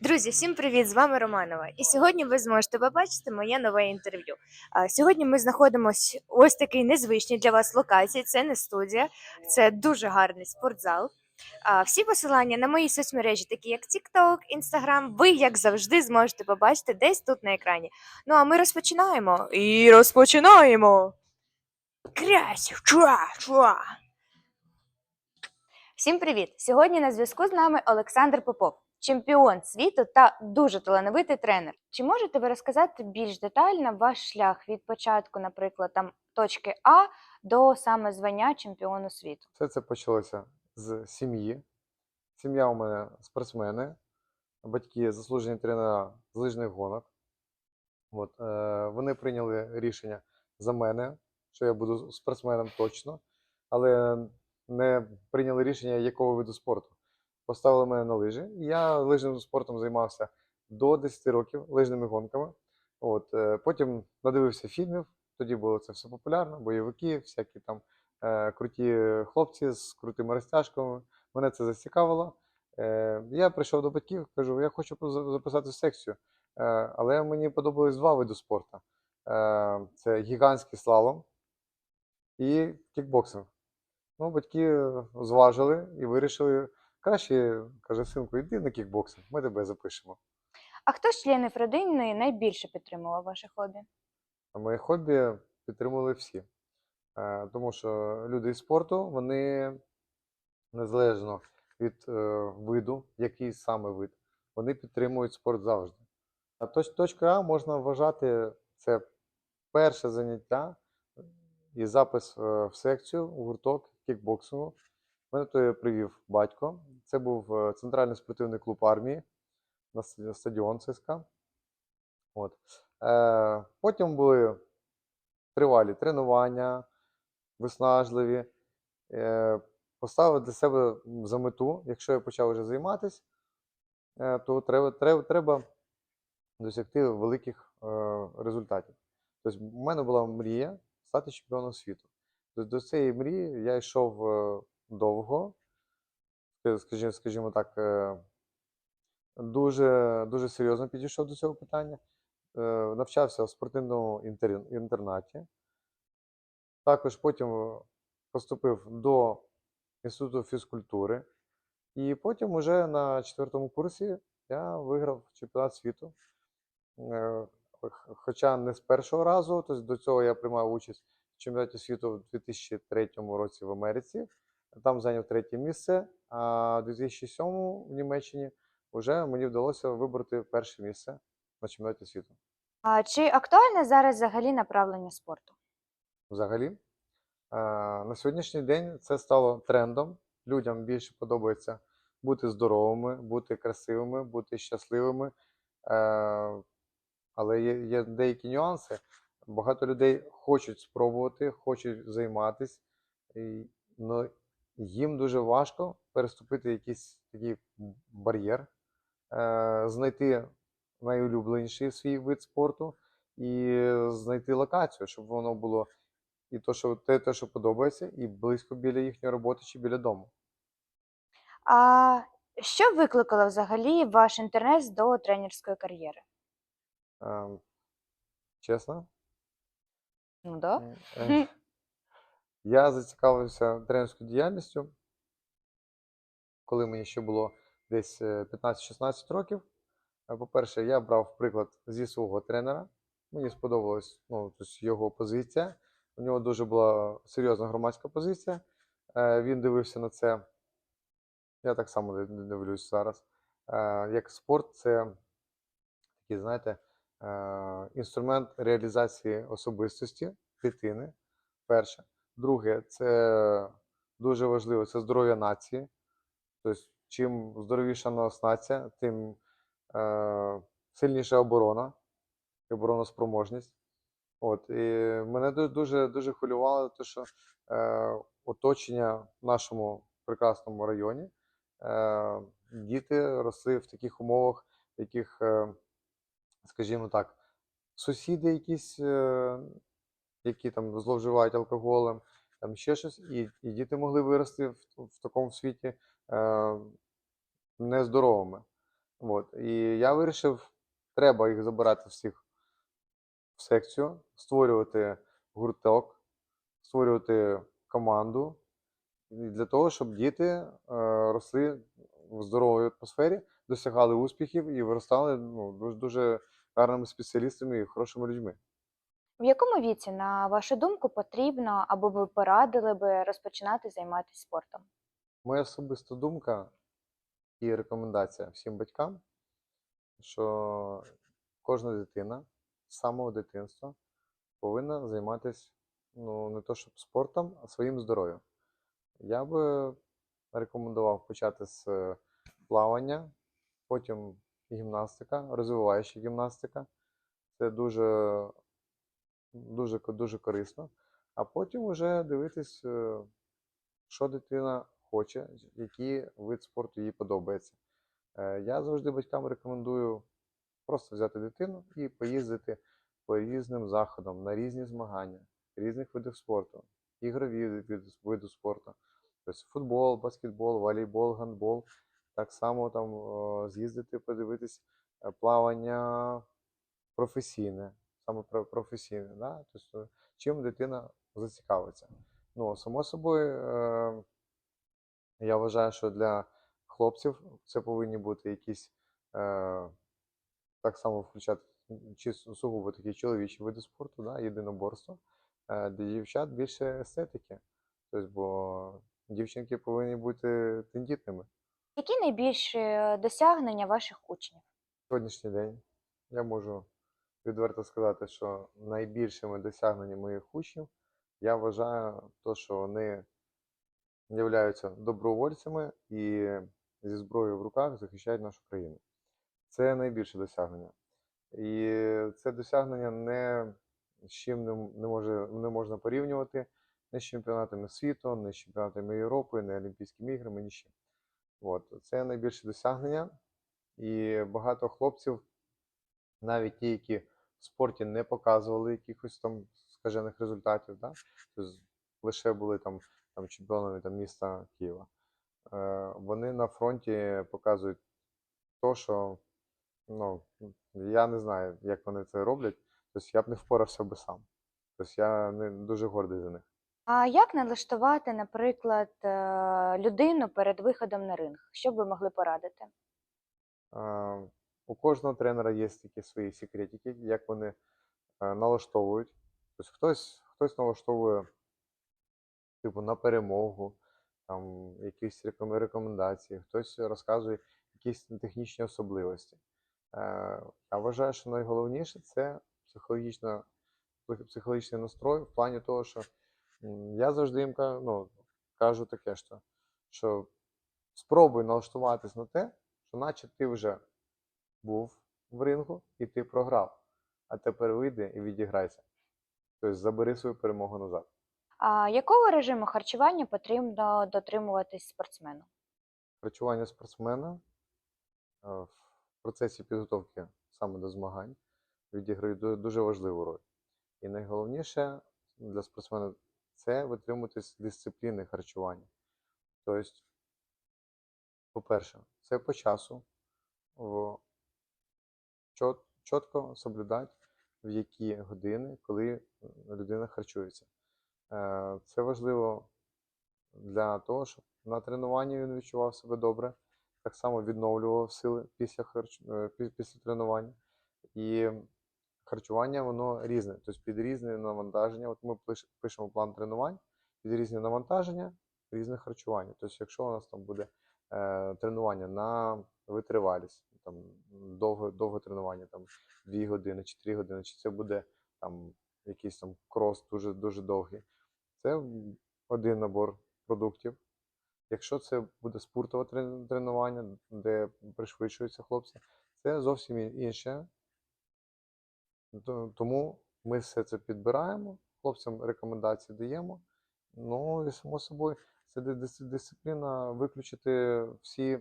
Друзі, всім привіт! З вами Романова. І сьогодні ви зможете побачити моє нове інтерв'ю. Сьогодні ми знаходимося ось такий незвичній для вас локації. Це не студія, це дуже гарний спортзал. Всі посилання на мої соцмережі, такі як TikTok, Instagram, ви, як завжди, зможете побачити десь тут на екрані. Ну а ми розпочинаємо. І розпочинаємо. Крась! Чуа! Чуа! Всім привіт! Сьогодні на зв'язку з нами Олександр Попов, чемпіон світу та дуже талановитий тренер. Чи можете ви розказати більш детально ваш шлях від початку, наприклад, там точки А до саме звання чемпіону світу? Все це почалося з сім'ї. Сім'я у мене спортсмени, батьки заслужені тренера з лижних гонок. От, е, вони прийняли рішення за мене, що я буду спортсменом точно, але не прийняли рішення, якого виду спорту. Поставили мене на лижі. Я лижним спортом займався до 10 років лижними гонками. От, е, потім надивився фільмів, тоді було це все популярно, бойовики, всякі там е, круті хлопці з крутими розтяжками. Мене це зацікавило. Е, я прийшов до батьків, кажу, я хочу записати секцію. Е, але мені подобались два види спорту: е, це гігантський слалом і кікбоксинг. Ну, батьки зважили і вирішили, краще, каже, синку, йди на кікбоксинг, ми тебе запишемо. А хто з членів родини найбільше підтримував ваше хобі? Моє хобі підтримували всі. Е, Тому що люди із спорту, вони незалежно від е, виду, який саме вид, вони підтримують спорт завжди. А точ- точка А можна вважати це перше заняття і запис е, в секцію у гурток кікбоксингу. Мене то привів батько. Це був е, центральний спортивний клуб армії на стадіон ЦСКА. От. Е, потім були тривалі тренування, виснажливі. Е, поставив для себе за мету, якщо я почав вже займатися, е, то треба, треба, треба досягти великих е, результатів. Тобто, в мене була мрія стати чемпіоном світу. Тобто, до цієї мрії я йшов е, довго, скажімо, скажімо так, е, дуже, дуже серйозно підійшов до цього питання. Е, навчався в спортивному інтернаті. Також потім поступив до Інституту фізкультури. І потім уже на четвертому курсі я виграв чемпіонат світу. Е, Хоча не з першого разу, тобто до цього я приймав участь в чемпіонаті світу в 2003 році в Америці. Там зайняв третє місце, а в 2007 в Німеччині вже мені вдалося вибороти перше місце на чемпіонаті світу. А чи актуальне зараз взагалі направлення спорту? Взагалі, е, на сьогоднішній день це стало трендом. Людям більше подобається бути здоровими, бути красивими, бути щасливими. Е, Але є, є деякі нюанси. Багато людей хочуть спробувати, хочуть займатися, але їм дуже важко переступити якийсь такий бар'єр, е, знайти найулюбленіший свій вид спорту і знайти локацію, щоб воно було і то, що те, те, що подобається, і близько біля їхньої роботи чи біля дому. А що викликало взагалі ваш інтерес до тренерської кар'єри? Е, чесно, Ну да. е, я зацікавився тренерською діяльністю, коли мені ще було десь е, 15-16 років. Е, По-перше, я брав приклад зі свого тренера. Мені сподобалась ну, його позиція. У нього дуже була серйозна громадська позиція. Е, Він дивився на це. Я так само ди- ди- дивлюсь зараз. Е, Як спорт, це такий, знаєте, е, інструмент реалізації особистості дитини. Перше. Друге, це дуже важливо, це здоров'я нації. Тобто, чим здоровіша нас нація, тим е, сильніша оборона і обороноспроможність. От, і мене дуже, дуже хвилювало те, що е, оточення в нашому прекрасному районі. Е, діти росли в таких умовах, в яких, е, скажімо так, сусіди якісь, е, які там зловживають алкоголем, там ще щось, і, і діти могли вирости в, в такому світі е, нездоровими. От. І я вирішив, треба їх забирати всіх в секцію, створювати гурток, створювати команду для того, щоб діти е, росли в здоровій атмосфері, досягали успіхів і виростали ну, дуже, дуже гарними спеціалістами і хорошими людьми. В якому віці, на вашу думку, потрібно або ви порадили би розпочинати займатися спортом? Моя особиста думка і рекомендація всім батькам, що кожна дитина з самого дитинства повинна займатися ну, не то щоб спортом, а своїм здоров'ям. Я би рекомендував почати з е, плавання, потім гімнастика, розвиваюча гімнастика. Це дуже, дуже, дуже корисно. А потім вже дивитись, е, що дитина хоче, який вид спорту їй подобається. Е, Я завжди батькам рекомендую просто взяти дитину і поїздити по різним заходам на різні змагання, різних видів спорту, ігрові види, спорту. Тобто футбол, баскетбол, волейбол, гандбол. Так само там з'їздити, подивитись е, плавання професійне, саме про- професійне. Да? Тобто, чим дитина зацікавиться. Ну, само собою, е, я вважаю, що для хлопців це повинні бути якісь е, так само включати чи су- сугубо такі чоловічі види спорту, да, єдиноборство. Е, для дівчат більше естетики. Тобто, бо дівчинки повинні бути тендітними. Які найбільші досягнення ваших учнів? Сьогоднішній день я можу відверто сказати, що найбільшими досягненнями моїх учнів я вважаю те, що вони являються добровольцями і зі зброєю в руках захищають нашу країну. Це найбільше досягнення. І це досягнення не з чим не, може, не можна порівнювати не з чемпіонатами світу, не з чемпіонатами Європи, не Олімпійськими іграми, ні з чим. От. Це найбільше досягнення. І багато хлопців, навіть ті, які в спорті не показували якихось там скажених результатів, да? тобто лише були там, там чемпіонами там, міста Києва. Е, вони на фронті показують то, що ну, я не знаю, як вони це роблять. Тобто я б не впорався би сам. Тобто я не дуже гордий за них. А як налаштувати, наприклад, е, людину перед виходом на ринг? Що б ви могли порадити? У кожного тренера є такі свої секретики, як вони е, налаштовують. Тобто хтось, хтось налаштовує типу, на перемогу, там, якісь рекомендації, хтось розказує якісь технічні особливості. Е, Я вважаю, що найголовніше це психологічна, психологічний настрой в плані того, що я завжди їм кажу, ну, кажу таке, що, що спробуй налаштуватись на те, що наче ти вже був в рингу і ти програв, а тепер вийди і відіграйся. Тобто забери свою перемогу назад. А якого режиму харчування потрібно дотримуватись спортсмену? Харчування спортсмена е, в процесі підготовки саме до змагань відіграє дуже важливу роль. І найголовніше для спортсмена це витримуватись дисципліни харчування. Тобто, по-перше, це по часу, чітко соблюдати, в які години, коли людина харчується. Е, Це важливо для того, щоб на тренуванні він відчував себе добре, так само відновлював сили після, харч... е, після тренування. І харчування воно різне, тобто під різне навантаження. От ми пишемо план тренувань, під різні навантаження, різне харчування. Тобто, якщо у нас там буде е, тренування на витривалість, там довге, довге тренування, там 2 години чи 3 години, чи це буде там якийсь там крос дуже дуже довгий. Це один набор продуктів. Якщо це буде спортове тренування, де пришвидшуються хлопці, це зовсім інше. Тому ми все це підбираємо, хлопцям рекомендації даємо. Ну і само собою, це ди- дис- дисципліна виключити всі,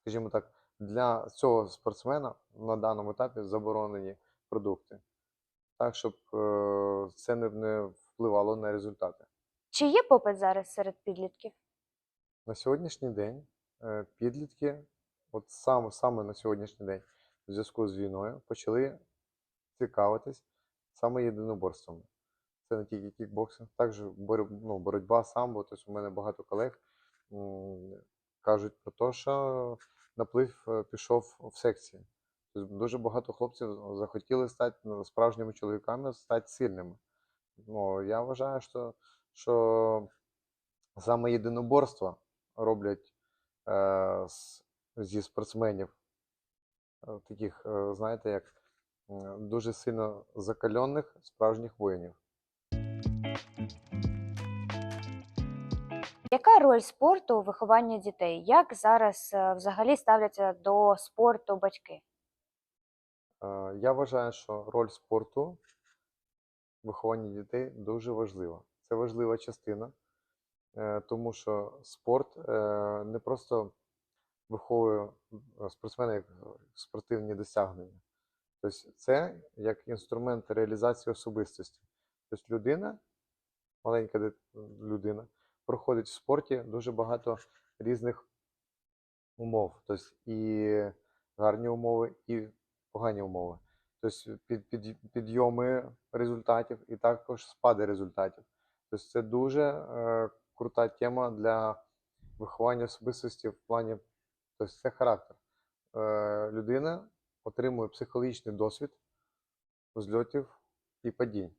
скажімо так, для цього спортсмена на даному етапі заборонені продукти. Так, щоб е, це не, впливало на результати. Чи є попит зараз серед підлітків? На сьогоднішній день е, підлітки от саме, саме на сьогоднішній день, в зв'язку з війною, почали цікавитись саме єдиноборствами. Це не тільки кікбоксинг, також боротьба, ну, боротьба самбо. Тобто у мене багато колег м, кажуть про те, що наплив е, пішов в секції. Тобто дуже багато хлопців захотіли стати ну, справжніми чоловіками, стати сильними. Ну, я вважаю, що, що саме єдиноборства роблять е, з, зі спортсменів е, таких, е, знаєте, як дуже сильно закалених справжніх воїнів. Яка роль спорту у вихованні дітей? Як зараз е, взагалі ставляться до спорту батьки? Е, Я вважаю, що роль спорту в вихованні дітей дуже важлива. Це важлива частина, е, тому що спорт не просто виховує спортсмена як спортивні досягнення. Тобто це як інструмент реалізації особистості. Тобто людина, маленька людина, проходить в спорті дуже багато різних умов. Тобто і гарні умови, і погані умови. Тобто під, під, підйоми результатів і також спади результатів. Тобто це дуже е, крута тема для виховання особистості в плані, тобто це характер. Е, людина отримує психологічний досвід зльотів і падінь.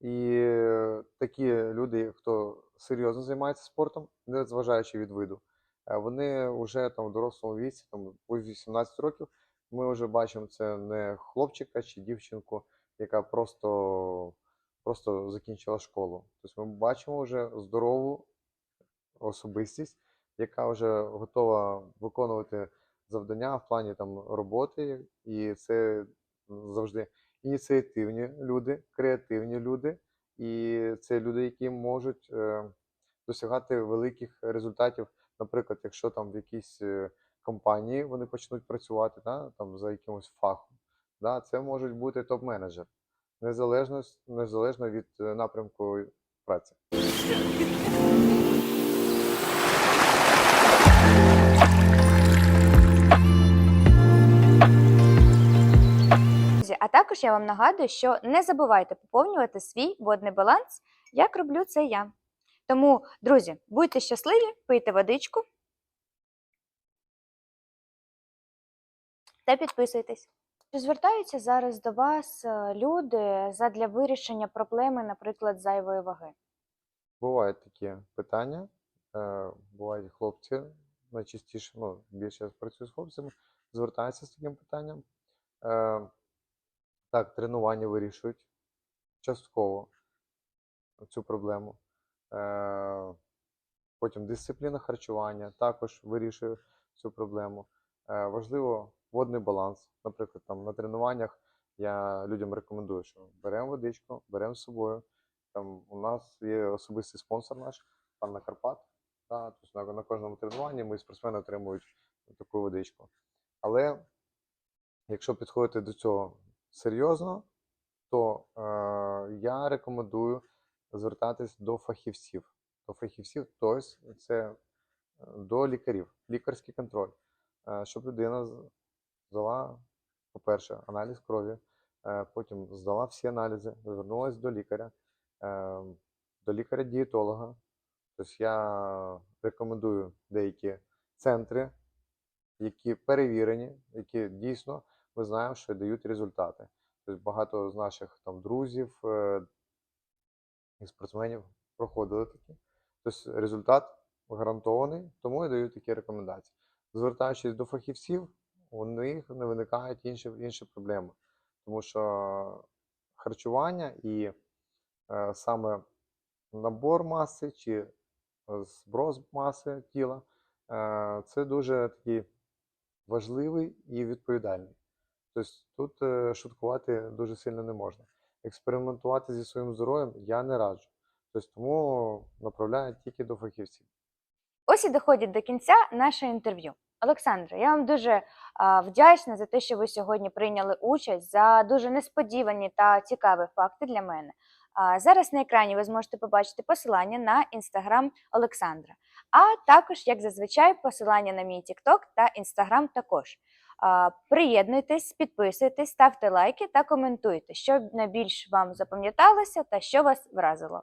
І е, такі люди, хто серйозно займається спортом, не зважаючи від виду, е, вони вже там в дорослому віці, там у 18 років, ми вже бачимо це не хлопчика чи дівчинку, яка просто, просто закінчила школу. Тобто ми бачимо вже здорову особистість, яка вже готова виконувати завдання в плані там роботи, і це завжди ініціативні люди, креативні люди, і це люди, які можуть е, досягати великих результатів. Наприклад, якщо там в якійсь е, компанії вони почнуть працювати да, там, за якимось фахом, да, це можуть бути топ-менеджер, незалежно, незалежно від е, напрямку праці. А також я вам нагадую, що не забувайте поповнювати свій водний баланс, як роблю це я. Тому, друзі, будьте щасливі, пийте водичку та підписуйтесь. Чи звертаються зараз до вас е, люди задля вирішення проблеми, наприклад, зайвої ваги? Бувають такі питання. Е, бувають хлопці, найчастіше, ну, більше я працюю з хлопцями, звертаються з таким питанням. Так, тренування вирішують частково цю проблему. Е, потім дисципліна харчування також вирішує цю проблему. Е, важливо водний баланс. Наприклад, там на тренуваннях я людям рекомендую, що беремо водичку, беремо з собою. Там у нас є особистий спонсор наш, пан Карпат. Да, тобто на кожному тренуванні ми спортсмени отримують таку водичку. Але якщо підходити до цього серйозно, то е, я рекомендую звертатись до фахівців. До фахівців, тобто це е, до лікарів, лікарський контроль, е, щоб людина здала, по-перше, аналіз крові, е, потім здала всі аналізи, звернулася до лікаря, е, до лікаря-дієтолога. Тобто я рекомендую деякі центри, які перевірені, які дійсно ми знаємо, що дають результати. Тобто багато з наших там друзів е, і спортсменів проходили такі. Тобто результат гарантований, тому і дають такі рекомендації. Звертаючись до фахівців, у них не виникають інші, інші проблеми, тому що харчування і е, саме набор маси чи е, зброс маси тіла е, це дуже такий важливий і відповідальний. Тобто тут е, шуткувати дуже сильно не можна. Експериментувати зі своїм здоров'ям я не раджу. Тобто тому направляю тільки до фахівців. Ось і доходить до кінця наше інтерв'ю. Олександре, я вам дуже вдячна за те, що ви сьогодні прийняли участь, за дуже несподівані та цікаві факти для мене. Зараз на екрані ви зможете побачити посилання на інстаграм Олександра, а також, як зазвичай, посилання на мій TikTok та інстаграм також. Приєднуйтесь, підписуйтесь, ставте лайки та коментуйте, що найбільш вам запам'яталося та що вас вразило.